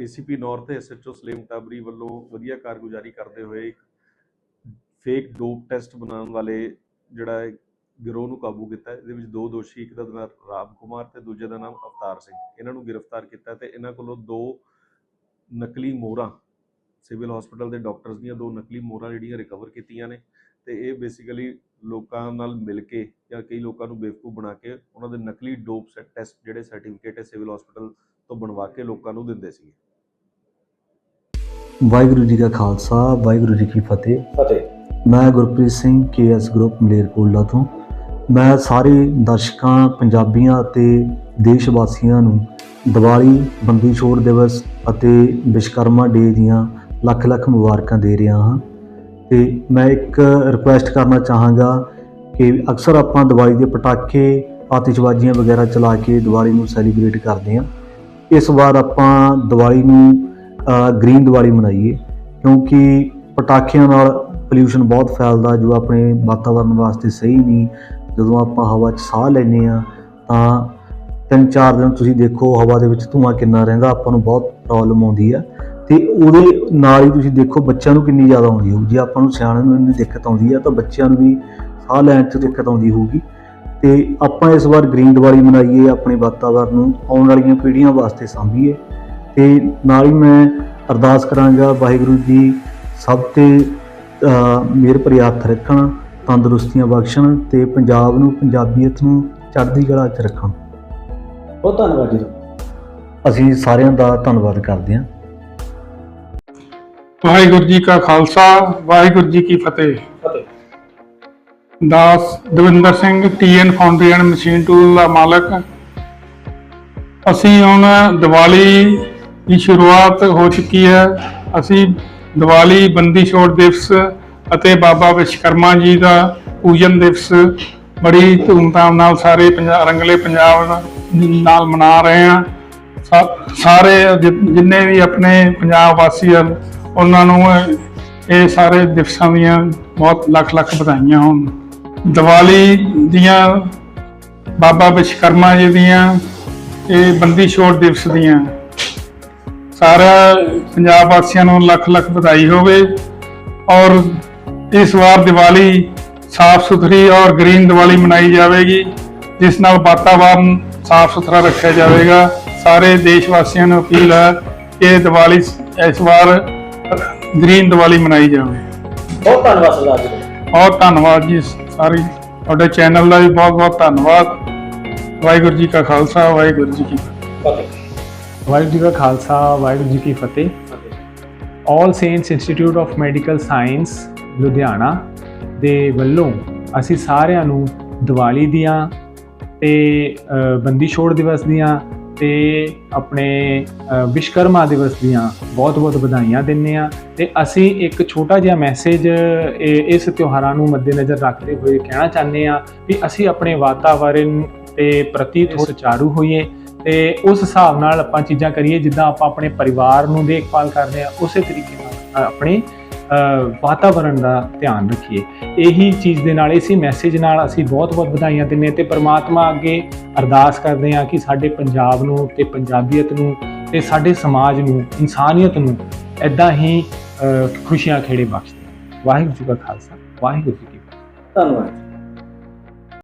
ACP north SHO Salem Tabri ਵੱਲੋਂ ਵਧੀਆ ਕਾਰਗੁਜ਼ਾਰੀ ਕਰਦੇ ਹੋਏ ਇੱਕ ਫੇਕ ਡੋਪ ਟੈਸਟ ਬਣਾਉਣ ਵਾਲੇ ਜਿਹੜਾ ਗਿਰੋਹ ਨੂੰ ਕਾਬੂ ਕੀਤਾ, ਇਹਦੇ ਵਿੱਚ ਦੋ ਦੋਸ਼ੀ, ਇੱਕ ਦਾ ਨਾਮ ਰਾਮ ਕੁਮਾਰ ਤੇ ਦੂਜੇ ਦਾ ਨਾਮ ਅਵਤਾਰ ਸਿੰਘ। ਇਹਨਾਂ ਨੂੰ ਗ੍ਰਿਫਤਾਰ ਕੀਤਾ ਤੇ ਇਹਨਾਂ ਕੋਲੋਂ ਦੋ ਨਕਲੀ ਮੋਹਰਾਂ, ਸਿਵਲ ਹਸਪੀਟਲ ਦੇ ਡਾਕਟਰਸ ਦੀਆਂ ਦੋ ਨਕਲੀ ਮੋਹਰਾਂ ਜਿਹੜੀਆਂ ਰਿਕਵਰ ਕੀਤੀਆਂ ਨੇ ਤੇ ਇਹ ਬੇਸਿਕਲੀ ਲੋਕਾਂ ਨਾਲ ਮਿਲ ਕੇ ਜਾਂ ਕਈ ਲੋਕਾਂ ਨੂੰ ਬੇਵਕੂਫ ਬਣਾ ਕੇ ਉਹਨਾਂ ਦੇ ਨਕਲੀ ਡੋਪ ਟੈਸਟ ਜਿਹੜੇ ਸਰਟੀਫਿਕੇਟ ਹੈ ਸਿਵਲ ਹਸਪੀਟਲ ਤੋਂ ਬਣਵਾ ਕੇ ਲੋਕਾਂ ਨੂੰ ਦਿੰਦੇ ਸੀਗੇ। ਵਾਹਿਗੁਰੂ ਜੀ ਕਾ ਖਾਲਸਾ ਵਾਹਿਗੁਰੂ ਜੀ ਕੀ ਫਤਿਹ। ਫਤਿਹ। ਮੈਂ ਗੁਰਪ੍ਰੀਤ ਸਿੰਘ ਕੇਐਸ ਗਰੁੱਪ ਮਲੇਰਕੋਟਲਾ ਤੋਂ। ਮੈਂ ਸਾਰੇ ਦਰਸ਼ਕਾਂ ਪੰਜਾਬੀਆਂ ਅਤੇ ਦੇਸ਼ ਵਾਸੀਆਂ ਨੂੰ ਦੀਵਾਲੀ ਬੰਦੀ ਛੋੜ ਦਿਵਸ ਅਤੇ ਵਿਸ਼ਕਰਮਾ ਡੇ ਦੀਆਂ ਲੱਖ ਲੱਖ ਮੁਬਾਰਕਾਂ ਦੇ ਰਿਹਾ ਹਾਂ। ਤੇ ਮੈਂ ਇੱਕ ਰਿਕੁਐਸਟ ਕਰਨਾ ਚਾਹਾਂਗਾ ਕਿ ਅਕਸਰ ਆਪਾਂ ਦੀਵਾਲੀ ਦੇ ਪਟਾਕੇ ਆਤਿਸ਼ਬਾਜ਼ੀਆਂ ਵਗੈਰਾ ਚਲਾ ਕੇ ਦੀਵਾਲੀ ਨੂੰ ਸੈਲੀਬ੍ਰੇਟ ਕਰਦੇ ਹਾਂ। ਇਸ ਵਾਰ ਆਪਾਂ ਦੀਵਾਲੀ ਨੂੰ ਗ੍ਰੀਨ ਦੀਵਾਲੀ ਮਨਾਈਏ, ਕਿਉਂਕਿ ਪਟਾਕਿਆਂ ਨਾਲ ਪੋਲਿਊਸ਼ਨ ਬਹੁਤ ਫੈਲਦਾ ਜੋ ਆਪਣੇ ਵਾਤਾਵਰਣ ਵਾਸਤੇ ਸਹੀ ਨਹੀਂ, ਜਦੋਂ ਆਪਾਂ ਹਵਾ 'ਚ ਸਾਹ ਲੈਂਦੇ ਆ ਤਾਂ ਤਿੰਨ ਚਾਰ ਦਿਨ ਤੁਸੀਂ ਦੇਖੋ ਹਵਾ ਦੇ ਵਿੱਚ ਧੂਆਂ ਕਿੰਨਾ ਰਹਿੰਦਾ, ਆਪਾਂ ਨੂੰ ਬਹੁਤ ਪ੍ਰੋਬਲਮ ਆਉਂਦੀ ਆ। ਤੇ ਉਹਦੇ ਨਾਲ ਹੀ ਤੁਸੀਂ ਦੇਖੋ ਬੱਚਿਆਂ ਨੂੰ ਕਿੰਨੀ ਜ਼ਿਆਦਾ ਆਉਂਦੀ ਹੋਊ ਜੇ ਆਪਾਂ ਨੂੰ ਸਿਆਣਿਆਂ ਨੂੰ ਇੰਨੀ ਦਿੱਕਤ ਆਉਂਦੀ ਆ, ਤਾਂ ਬੱਚਿਆਂ ਨੂੰ ਵੀ ਸਾਹ ਲੈਣ 'ਚ ਦਿੱਕਤ ਆਉਂਦੀ ਹੋਊਗੀ। ਤੇ ਆਪਾਂ ਇਸ ਵਾਰ ਗ੍ਰੀਨ ਦੀਵਾਲੀ ਮਨਾਈਏ, ਆਪਣੇ ਵਾਤਾਵਰਣ ਨੂੰ ਆਉਣ ਵਾਲੀਆਂ ਪੀੜ੍ਹੀਆਂ ਵਾਸਤੇ ਸਾਂਭੀਏ। ਤੇ ਨਾਲ ਹੀ ਮੈਂ ਅਰਦਾਸ ਕਰਾਂਗਾ ਵਾਹਿਗੁਰੂ ਜੀ ਸਭ ਤੇ ਮਿਹਰ ਭਰੀ ਹੱਥ ਰੱਖਣ ਤੰਦਰੁਸਤੀਆਂ ਬਖਸ਼ਣ ਤੇ ਪੰਜਾਬ ਨੂੰ ਪੰਜਾਬੀਅਤ ਨੂੰ ਚੜ੍ਹਦੀ ਕਲਾ 'ਚ ਰੱਖਣ। ਬਹੁਤ ਧੰਨਵਾਦ ਜੀ। ਅਸੀਂ ਸਾਰਿਆਂ ਦਾ ਧੰਨਵਾਦ ਕਰਦੇ ਹਾਂ। ਵਾਹਿਗੁਰੂ ਜੀ ਕਾ ਖਾਲਸਾ ਵਾਹਿਗੁਰੂ ਜੀ ਕੀ ਫਤਿਹ। ਫਤਿਹ। ਦਾਸ Davinder Singh TN foundry and machine tool ਦਾ ਮਾਲਕ। ਅਸੀਂ ਹੁਣ ਦੀਵਾਲੀ ਦੀ ਸ਼ੁਰੂਆਤ ਹੋ ਚੁੱਕੀ ਹੈ। ਅਸੀਂ ਦੀਵਾਲੀ, ਬੰਦੀ ਛੋੜ ਦਿਵਸ ਅਤੇ ਬਾਬਾ ਵਿਸ਼ਵਕਰਮਾ ਜੀ ਦਾ ਪੂਜਨ ਦਿਵਸ ਬੜੀ ਧੂਮਧਾਮ ਨਾਲ ਸਾਰੇ ਪੰਜਾਬ ਰੰਗਲੇ ਪੰਜਾਬ ਨਾਲ ਮਨਾ ਰਹੇ ਹਾਂ। ਸਾਰੇ ਜਿ- ਜਿੰਨੇ ਵੀ ਆਪਣੇ ਪੰਜਾਬ ਵਾਸੀ ਹਨ, ਉਹਨਾਂ ਨੂੰ ਇਹ- ਸਾਰੇ ਦਿਵਸਾਂ ਦੀਆਂ ਬਹੁਤ ਲੱਖ ਲੱਖ ਵਧਾਈਆਂ ਹੋਣ। ਦੀਵਾਲੀ ਦੀਆਂ ਬਾਬਾ ਵਿਸ਼ਵਕਰਮਾ ਜੀ ਦੀਆਂ, ਇਹ ਬੰਦੀ ਛੋੜ ਦਿਵਸ ਦੀਆਂ ਸਾਰਾ ਪੰਜਾਬ ਵਾਸੀਆਂ ਨੂੰ ਲੱਖ ਲੱਖ ਵਧਾਈ ਹੋਵੇ ਔਰ ਇਸ ਵਾਰ ਦੀਵਾਲੀ ਸਾਫ਼ ਸੁਥਰੀ ਔਰ ਗ੍ਰੀਨ ਦੀਵਾਲੀ ਮਨਾਈ ਜਾਵੇਗੀ ਜਿਸ ਨਾਲ ਵਾਤਾਵਰਨ ਸਾਫ਼ ਸੁਥਰਾ ਰੱਖਿਆ ਜਾਵੇਗਾ। ਸਾਰੇ ਦੇਸ਼ ਵਾਸੀਆਂ ਨੂੰ ਅਪੀਲ ਹੈ ਕਿ ਦੀਵਾਲੀ ਇਸ ਵਾਰ ਗ੍ਰੀਨ ਦੀਵਾਲੀ ਮਨਾਈ ਜਾਵੇ। ਬਹੁਤ ਧੰਨਵਾਦ ਸਰਦਾਰ ਜੀ ਬਹੁਤ ਧੰਨਵਾਦ ਜੀ ਸਾਰੀ ਤੁਹਾਡੇ ਚੈਨਲ ਦਾ ਵੀ ਬਹੁਤ ਬਹੁਤ ਧੰਨਵਾਦ। ਵਾਹਿਗੁਰੂ ਜੀ ਕਾ ਖਾਲਸਾ ਵਾਹਿਗੁਰੂ ਜੀ ਕੀ ਫਤਿਹ। ਫਤਿਹ। ਵਾਹਿਗੁਰੂ ਜੀ ਕਾ ਖਾਲਸਾ ਵਾਹਿਗੁਰੂ ਜੀ ਕੀ ਫਤਿਹ। All Saints Institute of Medical Science Ludhiana ਦੇ ਵੱਲੋਂ ਅਸੀਂ ਸਾਰਿਆਂ ਨੂੰ ਦੀਵਾਲੀ ਦੀਆਂ ਤੇ ਬੰਦੀ ਛੋੜ ਦਿਵਸ ਦੀਆਂ ਤੇ ਆਪਣੇ ਵਿਸ਼ਕਰਮਾ ਦਿਵਸ ਦੀਆਂ ਬਹੁਤ-ਬਹੁਤ ਵਧਾਈਆਂ ਦਿੰਨੇ ਆ ਤੇ ਅਸੀਂ ਇੱਕ ਛੋਟਾ ਜਿਹਾ ਮੈਸੇਜ ਇਸ ਤਿਉਹਾਰਾਂ ਨੂੰ ਮੱਦੇਨਜ਼ਰ ਰੱਖਦੇ ਹੋਏ ਕਹਿਣਾ ਚਾਹੁੰਦੇ ਆ ਵੀ ਅਸੀਂ ਆਪਣੇ ਵਾਤਾਵਰਣ ਤੇ ਪ੍ਰਤੀ ਥੋੜ੍ਹੇ ਸੁਚਾਰੂ ਹੋਈਏ। ਤੇ ਉਸ ਹਿਸਾਬ ਨਾਲ ਆਪਾਂ ਚੀਜ਼ਾਂ ਕਰੀਏ ਜਿੱਦਾਂ ਆਪਾਂ ਆਪਣੇ ਪਰਿਵਾਰ ਨੂੰ ਦੇਖਭਾਲ ਕਰਦੇ ਆ ਉਸੇ ਤਰੀਕੇ ਨਾਲ ਆਪਣੇ ਅ, ਵਾਤਾਵਰਣ ਦਾ ਧਿਆਨ ਰੱਖੀਏ। ਇਹੀ ਚੀਜ਼ ਦੇ ਨਾਲ ਇਸੇ ਮੈਸੇਜ ਨਾਲ ਅਸੀਂ ਬਹੁਤ-ਬਹੁਤ ਵਧਾਈਆਂ ਦਿੰਦੇ ਹਾਂ ਤੇ ਪ੍ਰਮਾਤਮਾ ਅੱਗੇ ਅਰਦਾਸ ਕਰਦੇ ਹਾਂ ਕਿ ਸਾਡੇ ਪੰਜਾਬ ਨੂੰ ਤੇ ਪੰਜਾਬੀਅਤ ਨੂੰ ਤੇ ਸਾਡੇ ਸਮਾਜ ਨੂੰ ਇਨਸਾਨੀਅਤ ਨੂੰ ਐਦਾਂ ਹੀ ਖੁਸ਼ੀਆਂ ਖੇੜੇ ਬਖਸ਼ਦੇ ਵਾਹਿਗੁਰੂ ਜੀ ਕਾ ਖਾਲਸਾ ਵਾਹਿਗੁਰੂ ਜੀ ਕੀ ਫਤਿਹ। ਧੰਨਵਾਦ।